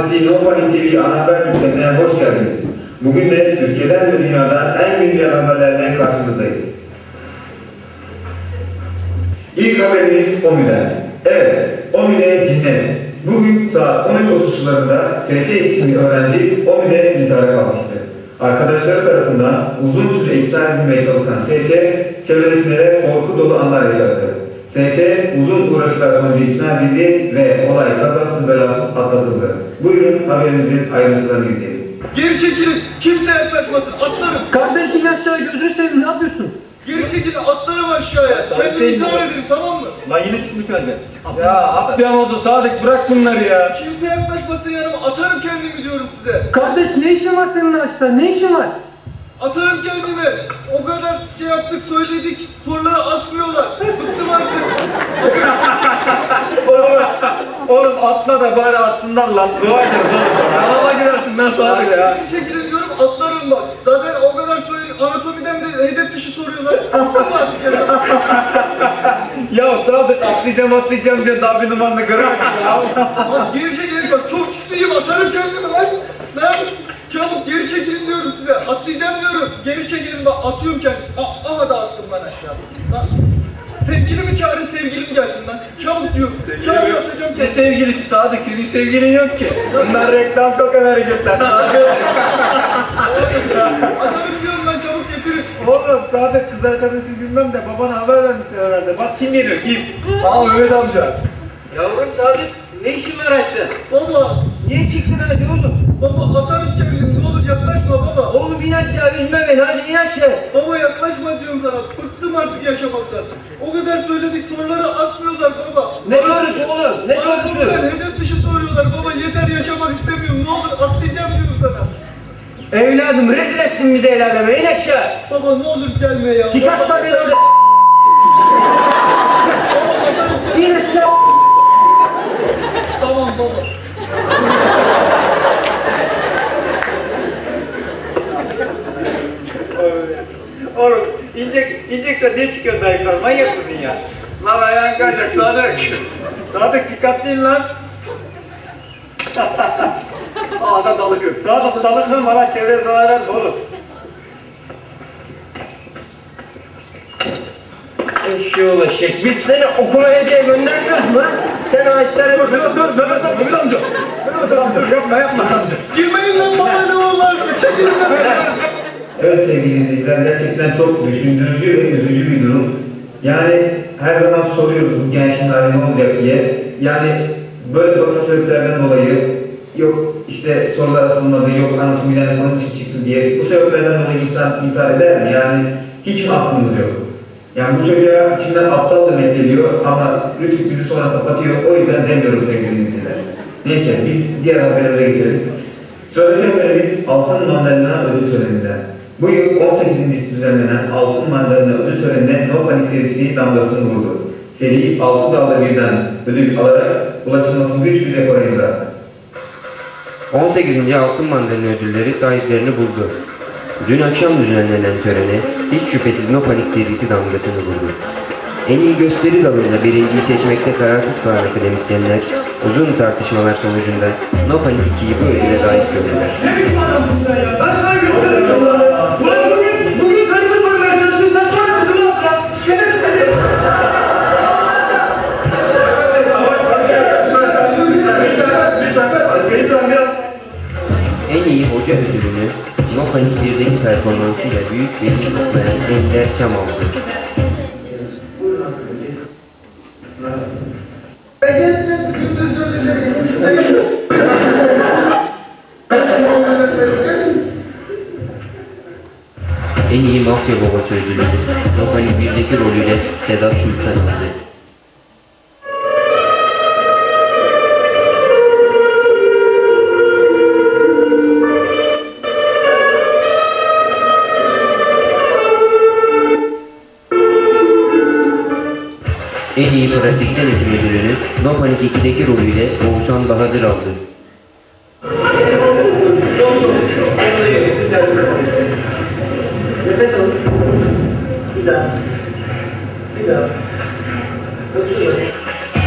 No Panic TV ana haber bültenine hoş geldiniz. Bugün de Türkiye'den ve dünyadan en güncel haberlerle karşınızdayız. İlk haberimiz OMÜ'den. Evet, OMÜ'de cinnet. Bugün saat 13.30 sularında SC isimli öğrenci OMÜ'de intihara kalmıştı. Arkadaşları tarafından uzun süre iptal edilmeye çalışan SC, çevredekilere korku dolu anlar yaşattı. SC uzun uğraşlar sonucu ikna edildi ve olay kazasız belasız atlatıldı. Buyurun haberimizin ayrıntılarını izleyelim. Geri çekilin. Kimse yaklaşmasın. Atlarım. Kardeşim aşağı gözünü seveyim ne yapıyorsun? Geri çekilin. Atlarım aşağıya. Kendimi intihar edin tamam mı? Lan yine tutmuş hadi. Ya Abdülhamaz'ı Sadık bırak bunları ya. Kimse yaklaşmasın yanıma. Atarım kendimi diyorum size. Kardeş ne işin var senin ağaçta? Ne işin var? Atarım kendimi. O kadar şey yaptık söyledik. Soruları asmıyorlar. Bıktım artık. Oğlum atla da bari atsınlar lan. Dua ederiz oğlum sana. Araba girersin ben Sadık ya. Geri çekilin diyorum atlarım bak. Zaten o kadar söyledik. Anatomiden de hedef dışı soruyorlar. Bıktım artık ya. Ya Sadık atlayacağım atlayacağım diyor daha bir numaranı göremedin ya. Bak geri çekilin bak. Çok ciddiyim. Atarım kendimi lan. Lan. Çabuk geri çekilin diyorum size. Atlayacağım diyorum. Geri çekilin bak. Atıyorum kendimi. Ah, aha da attım ben aşağı. Lan. Sevgilimi çağırın sevgilim gelsin lan. Çabuk diyorum. Çabuk atacağım Ne kendimi. sevgilisi Sadık senin sevgilin yok ki. Bunlar reklam kokan hareketler Sadık. Atarım diyorum lan çabuk getirin. Oğlum Sadık kız arkadaşı bilmem de babana haber vermişler herhalde. Bak kim geliyor kim? Aa Mehmet amca. Yavrum Sadık ne işin var açta? Baba. Niye çıktın hadi oğlum? Baba in aşağı üzme beni hadi in aşağı. Baba yaklaşma diyorum sana. Bıktım artık yaşamaktan. O kadar söyledik soruları asmıyorlar baba. Ne sorusu oğlum? Ne sorusu? Hedef dışı soruyorlar. Baba yeter yaşamak istemiyorum. Ne olur atlayacağım diyorum sana. Evladım rezil ettin bizi aleme in aşağı. Baba ne olur gelme ya. Çıkartma beni orada. İn aşağı. Tamam baba. Oğlum inecek, ineceksen niye çıkıyorsun daha yukarı? Manyak mısın ya? Lan ayağın kayacak Sadık. Sadık dikkatli in lan. Aa da dalık yok. Sadık dalık mı lan çevreye zarar verme oğlum. Eşeğoğlu eşek. Biz seni okumaya diye göndermiyoruz lan. Sen ağaçlara Dur dur dur Mehmet amca. Mehmet amca. Mehmet amca yapma yapma amca. Girmeyin lan baba ne olur. Çekilin lan. Evet sevgili izleyiciler gerçekten çok düşündürücü ve üzücü bir durum. Yani her zaman soruyoruz bu gençliğin hali ne olacak diye. Yani böyle basit sebeplerden dolayı yok işte sorular asılmadı, yok anatomiden konu dışı çıktı diye bu sebeplerden dolayı insan intihar eder mi? Yani hiç mi aklımız yok? Yani bu çocuğa içinden aptal demek geliyor ama Rütük bizi sonra kapatıyor. O yüzden demiyorum sevgili izleyiciler. Neyse biz diğer haberlere geçelim. Sıradaki haberimiz Altın Mandalina Ödül Töreni'nden. Bu yıl 18. düzenlenen Altın Mandalina Ödül Töreni'ne No Panic serisi damgasını vurdu. Seri 6 dalda birden ödül alarak ulaşılması güç bir rekora imza attı. 18. Altın Mandalina ödülleri sahiplerini buldu. Dün akşam düzenlenen törene hiç şüphesiz No Panik serisi damgasını vurdu. En iyi gösteri dalında birinciyi seçmekte kararsız kalan akademisyenler Uzun tartışmalar sonucunda Nopan 2'yi bu ödüle layık gördüler. En iyi hoca ödülünü Nopan 2'nin performansıyla büyük bir tutmayan Ender Çam aldı. Thank you. En iyi mafya babası ödülünü Nopanik 1'deki rolüyle Sedat Türk'ten aldı. En iyi pratisyen ödülünü Nopanik 2'deki rolüyle Oğuzhan Bahadır aldı.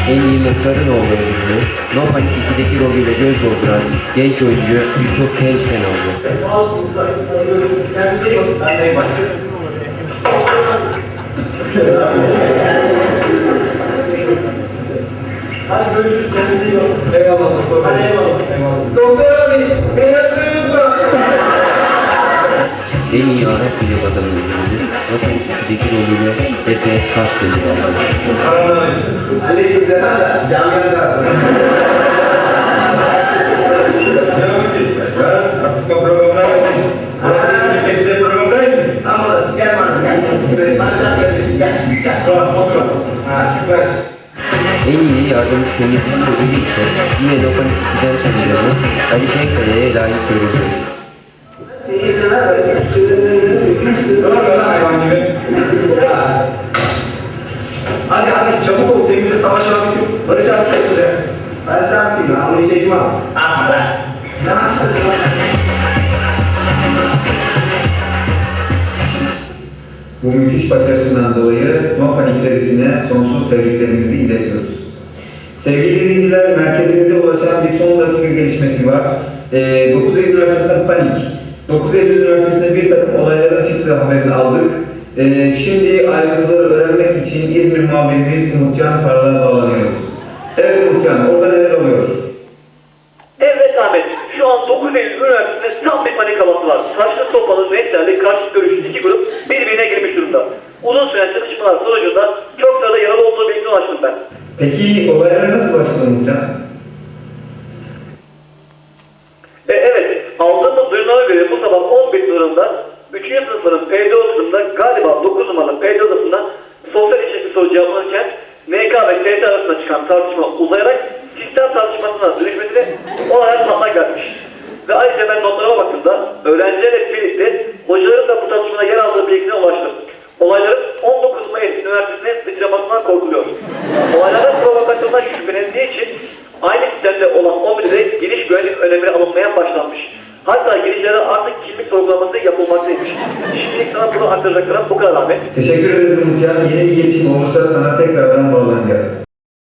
En iyi muhtarın oğlu ödülünü Nopanik 2'deki rolüyle göz dolduran genç oyuncu Yusuf Gençken aldı. Hadi görüşürüz. Eyvallah. Eyvallah. Doktor abi. Beni hatırlıyor En iyi Arap bilim adamı ödülünü Zaten dikil olduğunu epey kast ediyor. En iyi yardım komitesi ödülü ise yine Lokan İkiden Sanırımı Ali Şenkale'ye layık görüldü. Hadi hadi çabuk ol temizle savaş abi. Barış abi çok güzel. Ben sana yapayım. Ama işe kim al? Ah be. Bu müthiş başarısından dolayı No Panik serisine sonsuz tebriklerimizi iletiyoruz. Sevgili izleyiciler, merkezimize ulaşan bir son dakika gelişmesi var. Ee, 9 Eylül Üniversitesi'nde panik. 9 Eylül Üniversitesi'nde bir takım olayların çıktığı haberini aldık. Ee, şimdi ayrıntıları öğrenmek için İzmir muhabirimiz Umutcan Parlak'a bağlanıyoruz. Evet Umutcan, orada neler oluyor? Evet Ahmet, şu an 9 Eylül Üniversitesi'nde tam bir panik havası var. Karşı sopalı renklerle karşı görüşlü iki grup birbirine girmiş durumda. Uzun süren çatışmalar sonucunda çok sayıda yaralı olduğu bilgisine ulaştım ben. Peki olaylara nasıl başladı Umutcan? Soru cevaplanırken MK ve TT arasında çıkan tartışma uzayarak sistem tartışmasına dönüşmesine olaya patlak vermiş. Ve ayrıca ben notlarıma baktığımda öğrencilerle birlikte sorgulaması yapılmaktaymış. Şimdilik sana bunu aktaracaklarım bu kadar Ahmet. Teşekkür ederiz Umutcan. Yeni bir gelişme olursa sana tekrardan bağlanacağız.